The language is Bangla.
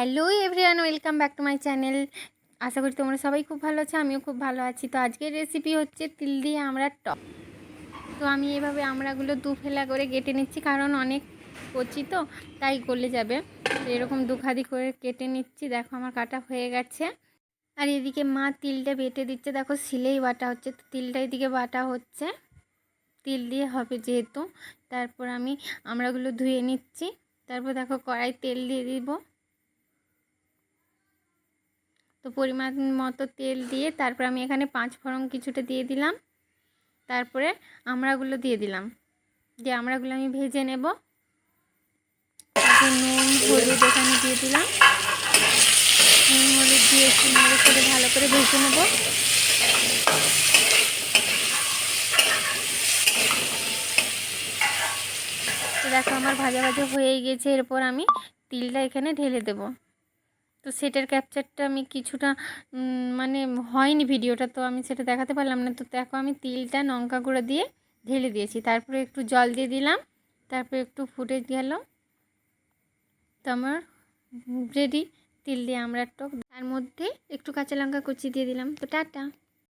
Hello everyone, welcome back to my channel. আশা করি তোমরা সবাই খুব ভালো আছো, আমিও খুব ভালো আছি। তো আজকের রেসিপি হচ্ছে তিল দিয়ে আমরা টক। তো আমি এভাবে আমড়াগুলো দু ফেলা করে কেটে নিচ্ছি, কারণ অনেক কচি তো, তাই গলে যাবে। এরকম দুখাদি করে কেটে নিচ্ছি, দেখো আমার কাটা হয়ে গেছে। আর এদিকে মা তিলটা বেটে দিচ্ছে, দেখো সিলেই বাটা হচ্ছে। তো তিলটা এদিকে বাটা হচ্ছে, তিল দিয়ে হবে যেহেতু। তারপর আমি আমড়াগুলো ধুয়ে নিচ্ছি। তারপর দেখো কড়াই তেল দিয়ে দিব। তো পরিমাণ মতো তেল দিয়ে তারপর আমি এখানে পাঁচ ফোড়ন কিছুটা দিয়ে দিলাম। তারপরে আমড়াগুলো দিয়ে দিলাম। যে আমড়াগুলো আমি ভেজে নেব। নুন, হলুদ এখানে দিয়ে দিলাম। নুন, হলুদ দিয়ে একটু নেড়ে করে, ভালো করে ভেজে নেব। দেখো আমার ভাজা ভাজা হয়ে গেছে। এরপর আমি তিলটা এখানে ঢেলে দেবো। তো সেটার ক্যাপচারটা আমি কিছুটা মানে হয়নি ভিডিওটা, তো আমি সেটা দেখাতে পারলাম না। তো দেখো আমি তিলটা লঙ্কা গুঁড়ো দিয়ে ঢেলে দিয়েছি। তারপরে একটু জল দিয়ে দিলাম, তারপরে একটু ফুটে গেল। তো আমার রেডি তিল দিয়ে আমরা টক তার মধ্যে একটু কাঁচা লঙ্কা কুচি দিয়ে দিলাম। তো টাটা।